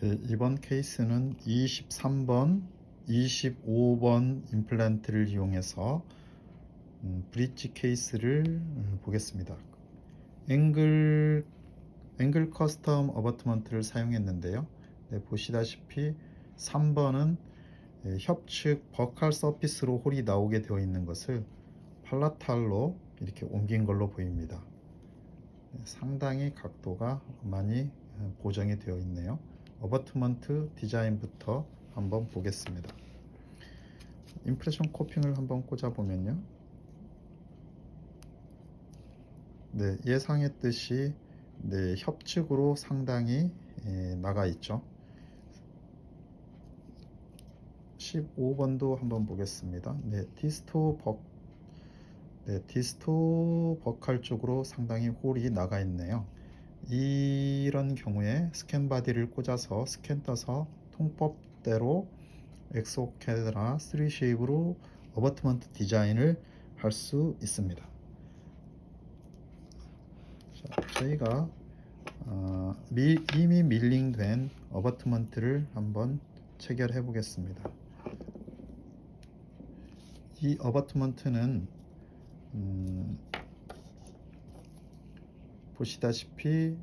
네, 이번 케이스는 23번, 25번 임플란트를 이용해서 음, 브릿지 케이스를 음, 보겠습니다. 앵글 앵글 커스텀 어버트먼트를 사용했는데요. 네, 보시다시피 3번은 예, 협측 버칼 서피스로 홀이 나오게 되어 있는 것을 팔라탈로 이렇게 옮긴 걸로 보입니다. 네, 상당히 각도가 많이 어, 고정이 되어 있네요. 어버트먼트 디자인부터 한번 보겠습니다. 임프레션 코핑을 한번 꽂아 보면요. 네, 예상했듯이 네, 협측으로 상당히 예, 나가 있죠. 15번도 한번 보겠습니다. 네, 디스토 버 네, 디스토 버칼 쪽으로 상당히 홀이 나가 있네요. 이런 경우에 스캔 바디를 꽂아서 스캔 떠서 통법대로 엑소캐드나 3쉐입으로 어버트먼트 디자인을 할 수 있습니다. 자, 저희가 어, 미, 이미 밀링된 어버트먼트를 한번 체결해 보겠습니다. 이 어버트먼트는 음, 보시다시피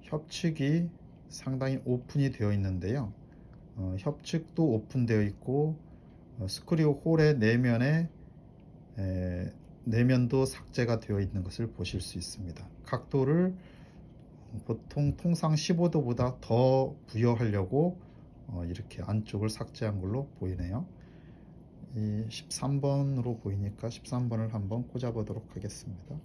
협측이 상당히 오픈이 되어 있는데요. 어, 협측도 오픈되어 있고 어, 스크류 홀의 내면에 에, 내면도 삭제가 되어 있는 것을 보실 수 있습니다. 각도를 보통 통상 15도보다 더 부여하려고 어, 이렇게 안쪽을 삭제한 걸로 보이네요. 이 13번으로 보이니까 13번을 한번 꽂아 보도록 하겠습니다.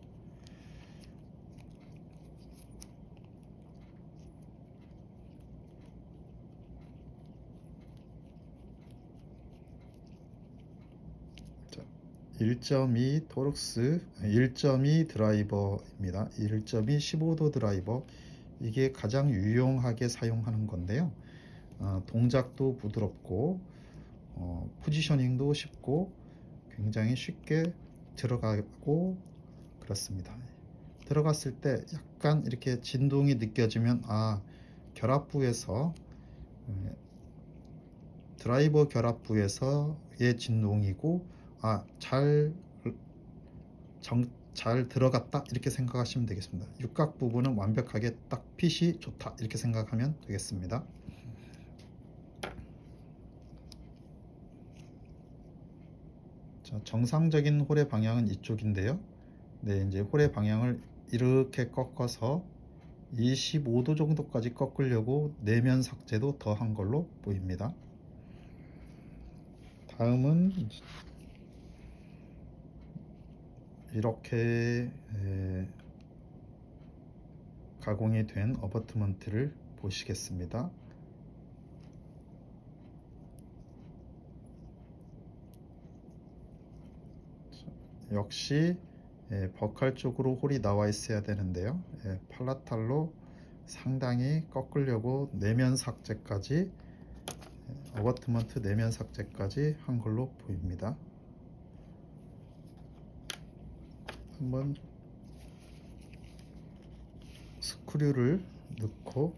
1.2 토룩스, 1.2 드라이버입니다. 1.2 15도 드라이버. 이게 가장 유용하게 사용하는 건데요. 어, 동작도 부드럽고 어, 포지셔닝도 쉽고 굉장히 쉽게 들어가고 그렇습니다. 들어갔을 때 약간 이렇게 진동이 느껴지면 아 결합부에서 에, 드라이버 결합부에서의 진동이고 아잘 잘 들어갔다 이렇게 생각하시면 되겠습니다. 육각 부분은 완벽하게 딱 핏이 좋다 이렇게 생각하면 되겠습니다. 자, 정상적인 홀의 방향은 이쪽인데요. 네, 이제 홀의 방향을 이렇게 꺾어서 25도 정도까지 꺾으려고 내면 삭제도 더한 걸로 보입니다. 다음은 이렇게 에, 가공이 된 어버트먼트를 보시겠습니다. 역시 예, 버칼 쪽으로 홀이 나와 있어야 되는데요. 예, 팔라탈로 상당히 꺾으려고 내면 삭제까지 예, 어버트먼트 내면 삭제까지 한 걸로 보입니다. 한번 스크류를 넣고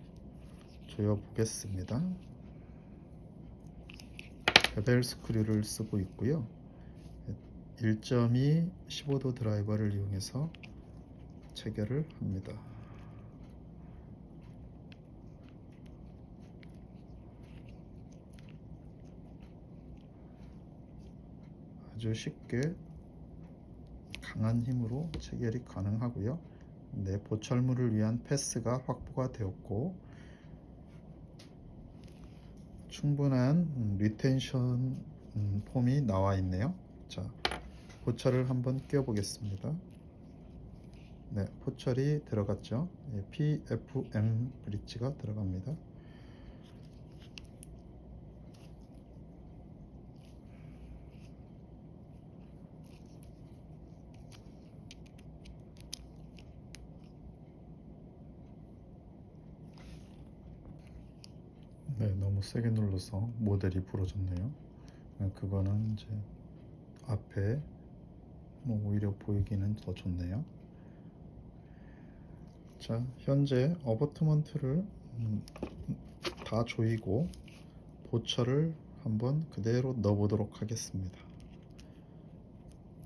조여 보겠습니다. 베벨 스크류를 쓰고 있고요. 1.2 15도 드라이버를 이용해서 체결을 합니다. 아주 쉽게 강한 힘으로 체결이 가능하고요. 네, 보철물을 위한 패스가 확보가 되었고 충분한 음, 리텐션 음, 폼이 나와 있네요. 자, 보철을 한번 끼워 보겠습니다. 네, 포철이 들어갔죠. 예, PFM 브릿지가 들어갑니다. 네, 너무 세게 눌러서 모델이 부러졌네요. 네, 그거는 이제 앞에 뭐 오히려 보이기는 더 좋네요. 자, 현재 어버트먼트를 음, 다 조이고 보철을 한번 그대로 넣어 보도록 하겠습니다.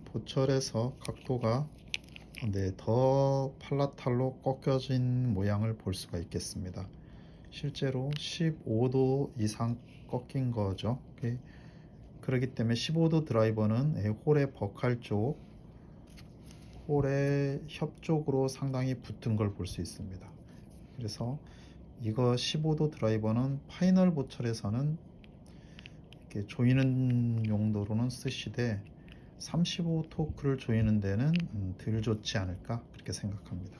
보철에서 각도가 네, 더 팔라탈로 꺾여진 모양을 볼 수가 있겠습니다. 실제로 15도 이상 꺾인 거죠. 그- 그렇기 때문에 15도 드라이버는 예, 홀의 버칼 쪽, 홀의 협 쪽으로 상당히 붙은 걸 볼 수 있습니다. 그래서 이거 15도 드라이버는 파이널 보철에서는 이렇게 조이는 용도로는 쓰시되 35 토크를 조이는 데는 음, 덜 좋지 않을까 그렇게 생각합니다.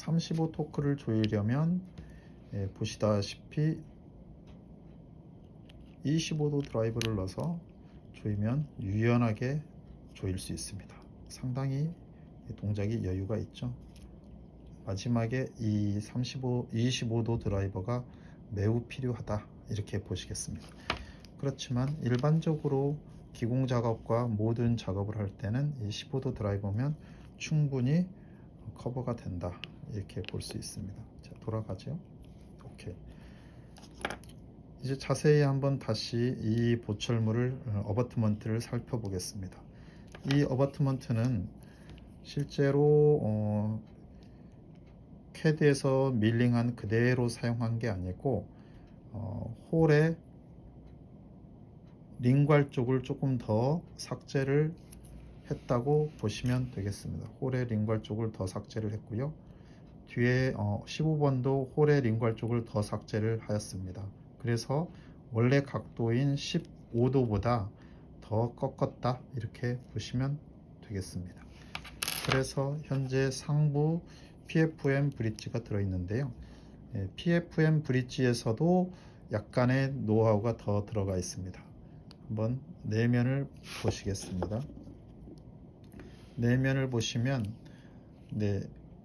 35 토크를 조이려면 예, 보시다시피 25도 드라이브를 넣어서 조이면 유연하게 조일 수 있습니다. 상당히 동작이 여유가 있죠. 마지막에 이 35, 25도 드라이버가 매우 필요하다 이렇게 보시겠습니다. 그렇지만 일반적으로 기공 작업과 모든 작업을 할 때는 이 15도 드라이버면 충분히 커버가 된다 이렇게 볼 수 있습니다. 자, 돌아가죠. 오케이. 이제 자세히 한번 다시 이 보철물을 어, 어버트먼트를 살펴보겠습니다. 이 어버트먼트는 실제로 어, 캐드에서 밀링한 그대로 사용한 게 아니고 어, 홀에 링괄 쪽을 조금 더 삭제를 했다고 보시면 되겠습니다. 홀의 링괄 쪽을 더 삭제를 했고요. 뒤에 어, 15번도 홀의 링괄 쪽을 더 삭제를 하였습니다. 그래서 원래 각도인 15도보다 더 꺾었다 이렇게 보시면 되겠습니다. 그래서 현재 상부 PFM 브릿지가 들어있는데요. 예, PFM 브릿지에서도 약간의 노하우가 더 들어가 있습니다. 한번 내면을 보시겠습니다. 내면을 보시면 네,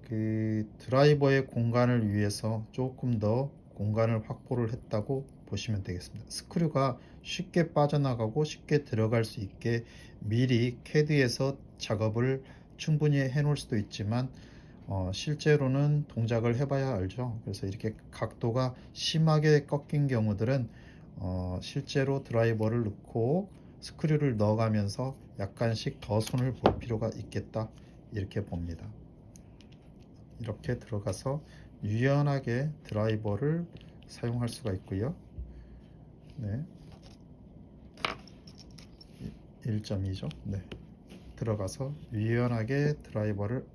그 드라이버의 공간을 위해서 조금 더 공간을 확보를 했다고 보시면 되겠습니다. 스크류가 쉽게 빠져나가고 쉽게 들어갈 수 있게 미리 캐드에서 작업을 충분히 해 놓을 수도 있지만 어, 실제로는 동작을 해봐야 알죠. 그래서 이렇게 각도가 심하게 꺾인 경우들은 어, 실제로 드라이버를 넣고 스크류를 넣어가면서 약간씩 더 손을 볼 필요가 있겠다 이렇게 봅니다. 이렇게 들어가서 유연하게 드라이버를 사용할 수가 있고요. 네. 1.2죠. 네. 들어가서 유연하게 드라이버를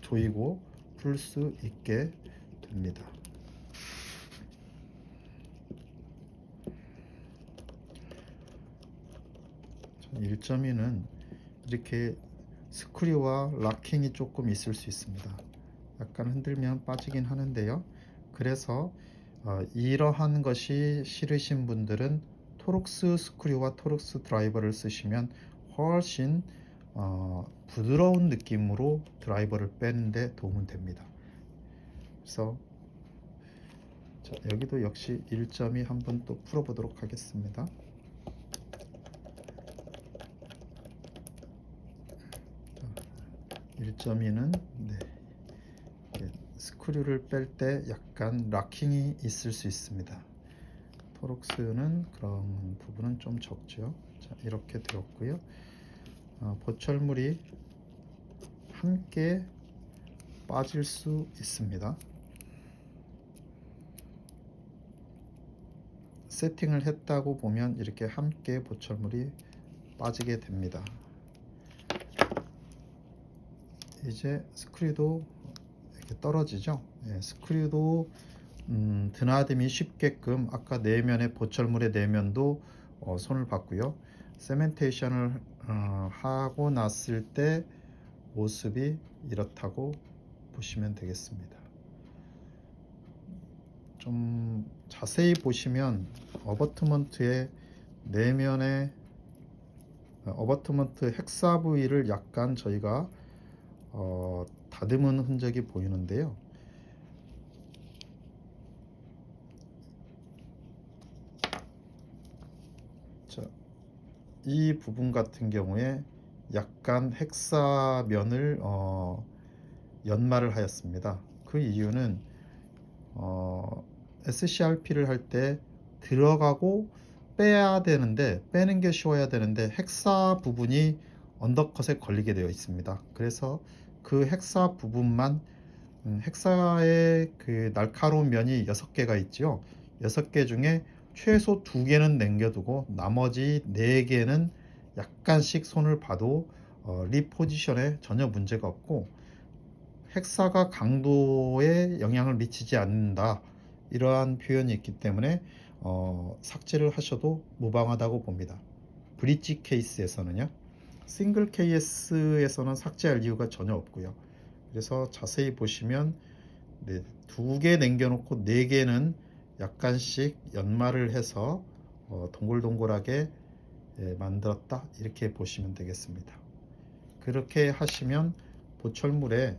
조이고 풀 수 있게 됩니다. 자, 1.2는 이렇게 스크류와 락킹이 조금 있을 수 있습니다. 약간 흔들면 빠지긴 하는데요. 그래서 어, 이러한 것이 싫으신 분들은 토록스 스크류와 토록스 드라이버를 쓰시면 훨씬 어, 부드러운 느낌으로 드라이버를 빼는데 도움은 됩니다. 그래서 자, 여기도 역시 1.2 한번 또 풀어보도록 하겠습니다. 1.2는 네, 스크류를 뺄 때 약간 락킹이 있을 수 있습니다. 토록스는 그런 부분은 좀 적죠. 자, 이렇게 되었고요. 어, 보철물이 함께 빠질 수 있습니다. 세팅을 했다고 보면 이렇게 함께 보철물이 빠지게 됩니다. 이제 스크류도 이렇게 떨어지죠. 예, 스크류도 음, 드나듦이 쉽게끔 아까 내면의 보철물의 내면도 어, 손을 봤고요. 세멘테이션을 어, 하고 났을 때 모습이 이렇다고 보시면 되겠습니다. 좀 자세히 보시면 어버트먼트의 내면의 어버트먼트 헥사 부위를 약간 저희가 어, 다듬은 흔적이 보이는데요. 자, 이 부분 같은 경우에 약간 헥사면을 어, 연마를 하였습니다. 그 이유는 어, SCRP를 할 때 들어가고 빼야 되는데 빼는 게 쉬워야 되는데 헥사 부분이 언더컷에 걸리게 되어 있습니다. 그래서 그 헥사 부분만 음, 헥사의 그 날카로운 면이 6개가 있죠. 6개 중에 최소 2개는 남겨두고 나머지 4개는 약간씩 손을 봐도 어, 리포지션에 전혀 문제가 없고 헥사가 강도에 영향을 미치지 않는다 이러한 표현이 있기 때문에 어, 삭제를 하셔도 무방하다고 봅니다. 브릿지 케이스에서는요. 싱글 케이스에서는 삭제할 이유가 전혀 없고요. 그래서 자세히 보시면 네, 두개 남겨놓고 네 개는 약간씩 연마를 해서 어, 동글동글하게 예, 만들었다 이렇게 보시면 되겠습니다. 그렇게 하시면 보철물에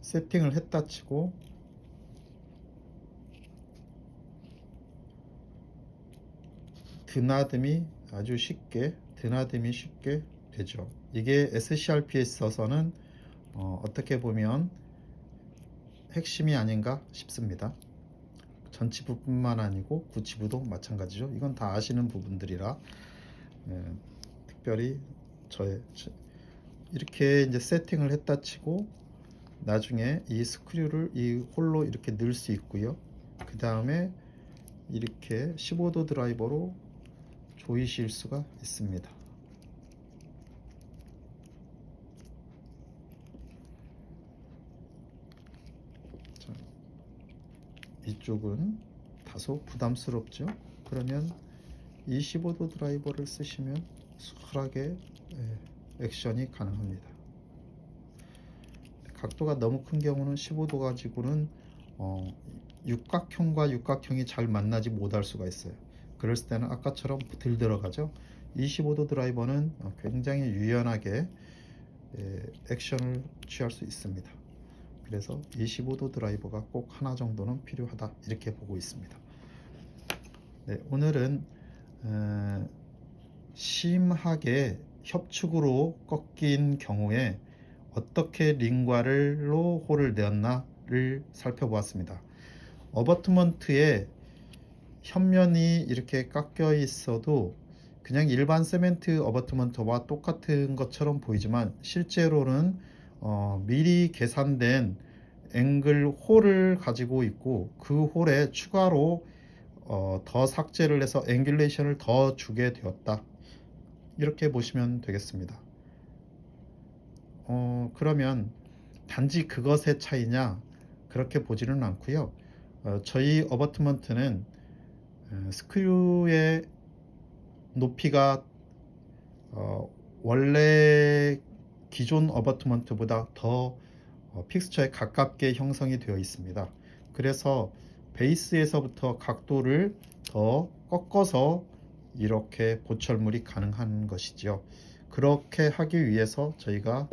세팅을 했다 치고 드나듦이 아주 쉽게 드나듦이 쉽게 되죠. 이게 SCRP에 있어서는 어, 어떻게 보면 핵심이 아닌가 싶습니다. 전치부뿐만 아니고 구치부도 마찬가지죠. 이건 다 아시는 부분들이라 예, 특별히 저의 저- 이렇게 이제 세팅을 했다 치고 나중에 이 스크류를 이 홀로 이렇게 넣을 수 있고요. 그 다음에 이렇게 15도 드라이버로 조이실 수가 있습니다. 자, 이쪽은 다소 부담스럽죠. 그러면 25도 드라이버를 쓰시면 수월하게 예, 액션이 가능합니다. 각도가 너무 큰 경우는 15도 가지고는 어, 육각형과 육각형이 잘 만나지 못할 수가 있어요. 그랬을 때는 아까처럼 들 들어가죠. 25도 드라이버는 어, 굉장히 유연하게 예, 액션을 취할 수 있습니다. 그래서 25도 드라이버가 꼭 하나 정도는 필요하다 이렇게 보고 있습니다. 네, 오늘은 어, 심하게 협축으로 꺾인 경우에 어떻게 링과를로 홀을 내었나를 살펴보았습니다. 어버트먼트에 현면이 이렇게 깎여 있어도 그냥 일반 세멘트 어버트먼트와 똑같은 것처럼 보이지만 실제로는 어, 미리 계산된 앵글 홀을 가지고 있고 그 홀에 추가로 어, 더 삭제를 해서 앵귤레이션을 더 주게 되었다. 이렇게 보시면 되겠습니다. 어, 그러면 단지 그것의 차이냐? 그렇게 보지는 않고요. 어, 저희 어버트먼트는 어, 스크류의 높이가 어, 원래 기존 어버트먼트보다 더 어, 픽스처에 가깝게 형성이 되어 있습니다. 그래서 베이스에서부터 각도를 더 꺾어서 이렇게 보철물이 가능한 것이지요. 그렇게 하기 위해서 저희가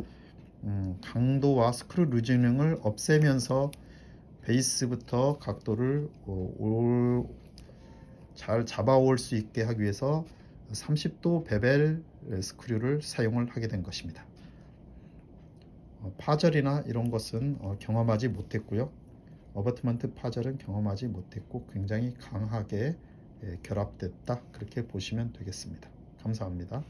음, 강도와 스크류 루즈닝을 없애면서 베이스부터 각도를 어, 올, 잘 잡아올 수 있게 하기 위해서 30도 베벨 스크류를 사용을 하게 된 것입니다. 어, 파절이나 이런 것은 어, 경험하지 못했고요. 어버트먼트 파절은 경험하지 못했고 굉장히 강하게 예, 결합됐다 그렇게 보시면 되겠습니다. 감사합니다.